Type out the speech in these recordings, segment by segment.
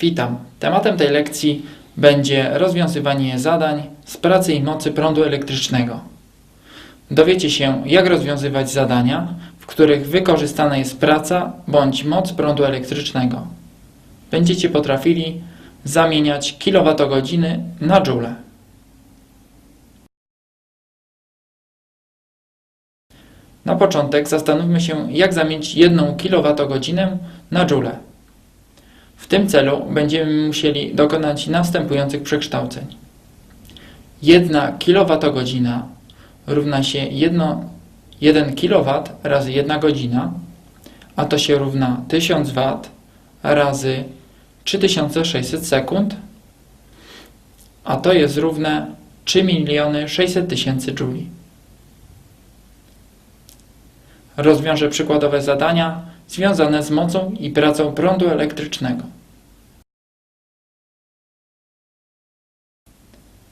Witam. Tematem tej lekcji będzie rozwiązywanie zadań z pracy i mocy prądu elektrycznego. Dowiecie się, jak rozwiązywać zadania, w których wykorzystana jest praca bądź moc prądu elektrycznego. Będziecie potrafili zamieniać kilowatogodziny na joule. Na początek zastanówmy się, jak zamienić 1 kWh na joule. W tym celu będziemy musieli dokonać następujących przekształceń. 1 kWh równa się 1, 1 kW razy 1 godzina, a to się równa 1000 W razy 3600 sekund, a to jest równe 3 miliony 600 tysięcy jouli. Rozwiążę przykładowe zadania związane z mocą i pracą prądu elektrycznego.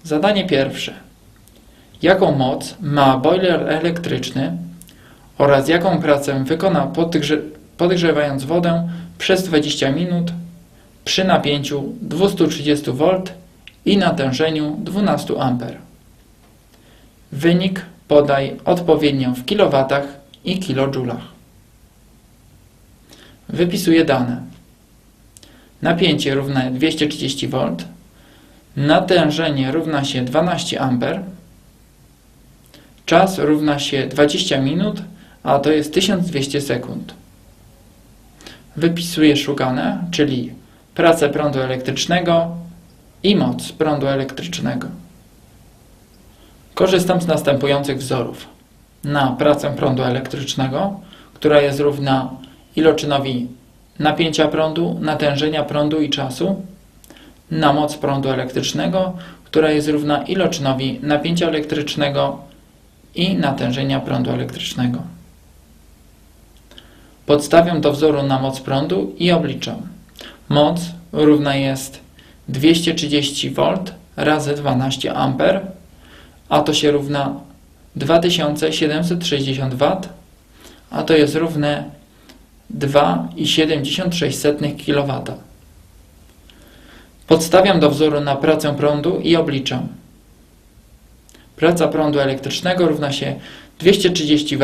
Zadanie pierwsze. Jaką moc ma boiler elektryczny oraz jaką pracę wykona podgrze podgrzewając wodę przez 20 minut przy napięciu 230 V i natężeniu 12 A. Wynik podaj odpowiednio w kilowatach i kilojulach. Wypisuję dane. Napięcie równe 230 V, natężenie równa się 12 A, czas równa się 20 minut, a to jest 1200 sekund. Wypisuję szukane, czyli pracę prądu elektrycznego i moc prądu elektrycznego. Korzystam z następujących wzorów. Na pracę prądu elektrycznego, która jest równa iloczynowi napięcia prądu, natężenia prądu i czasu, na moc prądu elektrycznego, która jest równa iloczynowi napięcia elektrycznego i natężenia prądu elektrycznego. Podstawiam do wzoru na moc prądu i obliczam. Moc równa jest 230 V razy 12 A, a to się równa 2760 W, a to jest równe 2,76 kW. Podstawiam do wzoru na pracę prądu i obliczam. Praca prądu elektrycznego równa się 230 W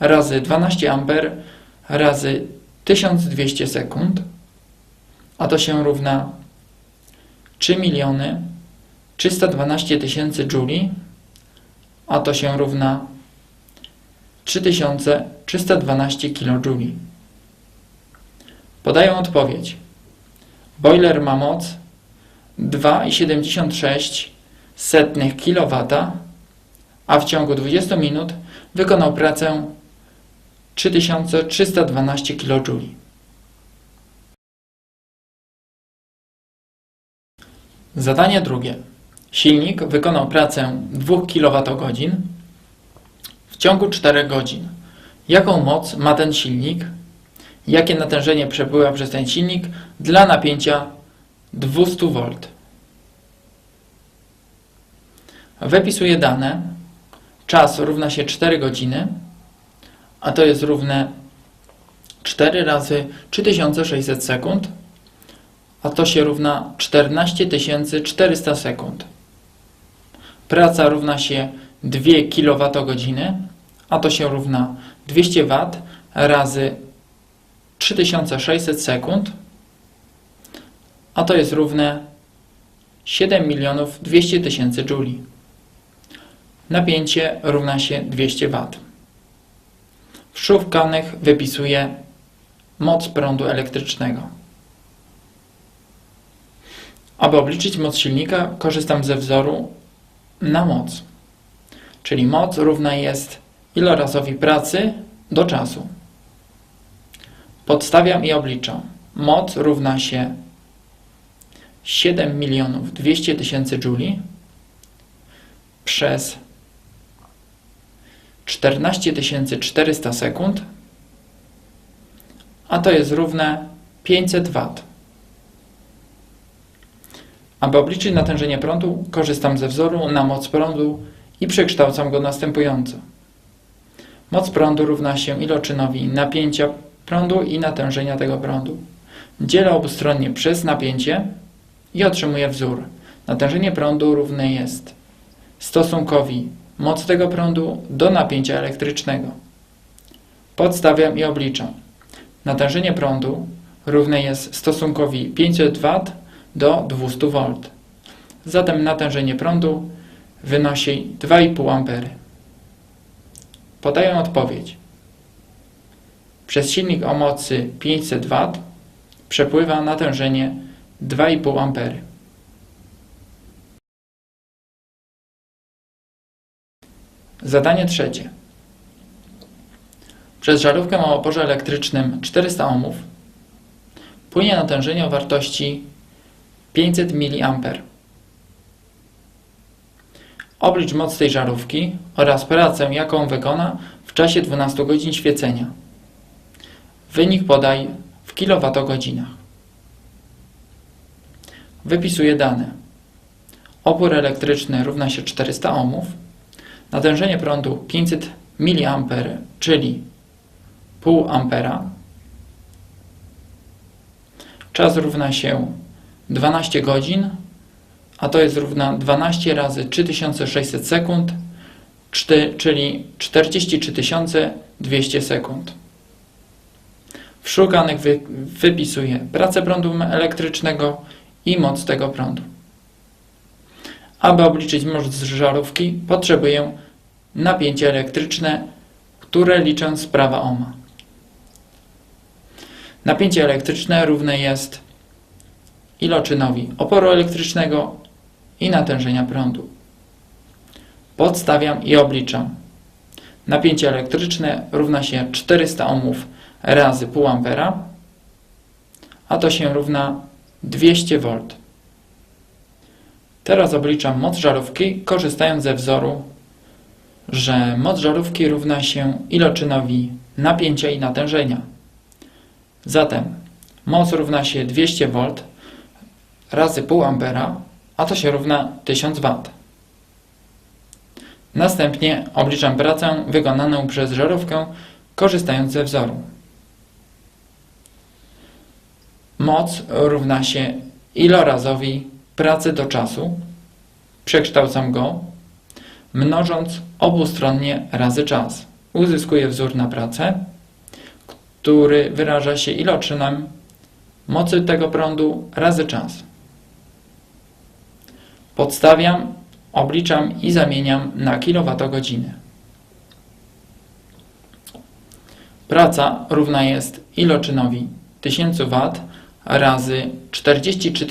razy 12 A razy 1200 sekund, a to się równa 3 miliony 312 tysięcy jouli, a to się równa 3312 kJ. Podaję odpowiedź. Boiler ma moc 2,76 kW, a w ciągu 20 minut wykonał pracę 3312 kJ. Zadanie drugie. Silnik wykonał pracę 2 kWh w ciągu 4 godzin. Jaką moc ma ten silnik? Jakie natężenie przepływa przez ten silnik dla napięcia 200 V? Wypisuję dane. Czas równa się 4 godziny, a to jest równe 4 razy 3600 sekund, a to się równa 14400 sekund. Praca równa się 2 kWh, a to się równa 200 W razy 3600 sekund, a to jest równe 7 milionów 200 tysięcy jouli. Napięcie równa się 200 W. W szukanych wypisuję moc prądu elektrycznego. Aby obliczyć moc silnika, korzystam ze wzoru na moc. Czyli moc równa jest ilorazowi pracy do czasu. Podstawiam i obliczam. Moc równa się 7 milionów 200 tysięcy jouli przez 14 400 sekund, a to jest równe 500 W. Aby obliczyć natężenie prądu, korzystam ze wzoru na moc prądu i przekształcam go następująco. Moc prądu równa się iloczynowi napięcia prądu i natężenia tego prądu. Dzielę obustronnie przez napięcie i otrzymuję wzór. Natężenie prądu równe jest stosunkowi moc tego prądu do napięcia elektrycznego. Podstawiam i obliczam. Natężenie prądu równe jest stosunkowi 500 W do 200 V. Zatem natężenie prądu wynosi 2,5 A. Podaję odpowiedź. Przez silnik o mocy 500 W przepływa natężenie 2,5 A. Zadanie trzecie. Przez żarówkę o oporze elektrycznym 400 ohmów płynie natężenie o wartości 500 mA. Oblicz moc tej żarówki oraz pracę, jaką wykona w czasie 12 godzin świecenia. Wynik podaj w kilowatogodzinach. Wypisuję dane. Opór elektryczny równa się 400 ohmów, natężenie prądu 500 mA, czyli pół ampera. Czas równa się 12 godzin, a to jest równa 12 razy 3600 sekund, czyli 43 200 sekund. W szukanych wy, wypisuję pracę prądu elektrycznego i moc tego prądu. Aby obliczyć moc żarówki, potrzebuję napięcie elektryczne, które liczę z prawa Ohma. Napięcie elektryczne równe jest iloczynowi oporu elektrycznego i natężenia prądu. Podstawiam i obliczam. Napięcie elektryczne równa się 400 ohmów razy pół ampera, a to się równa 200 V. Teraz obliczam moc żarówki, korzystając ze wzoru, że moc żarówki równa się iloczynowi napięcia i natężenia. Zatem moc równa się 200 V razy pół ampera, a to się równa 1000 W. Następnie obliczam pracę wykonaną przez żarówkę, korzystając ze wzoru. Moc równa się ilorazowi pracy do czasu. Przekształcam go, mnożąc obustronnie razy czas. Uzyskuję wzór na pracę, który wyraża się iloczynem mocy tego prądu razy czas. Podstawiam, obliczam i zamieniam na kilowatogodziny. Praca równa jest iloczynowi 1000 W razy 43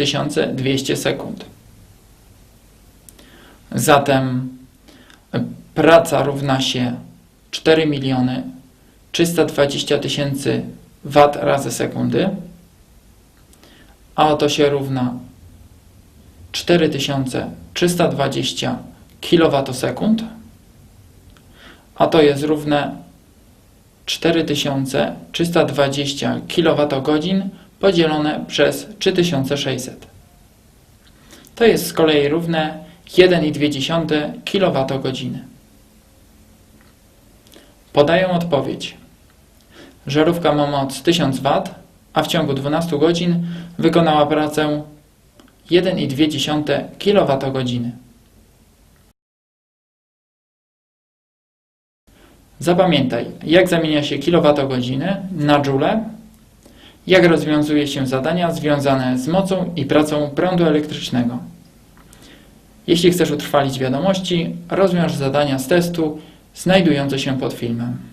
200 sekund. Zatem praca równa się 4 miliony 320 tysięcy W razy sekundy, a to się równa 4320 kWh, a to jest równe 4320 kWh podzielone przez 3600. To jest z kolei równe 1,2 kWh. Podaję odpowiedź. Żarówka ma moc 1000 W, a w ciągu 12 godzin wykonała pracę 1,2 kWh. Zapamiętaj, jak zamienia się kilowatogodziny na joule, jak rozwiązuje się zadania związane z mocą i pracą prądu elektrycznego. Jeśli chcesz utrwalić wiadomości, rozwiąż zadania z testu znajdujące się pod filmem.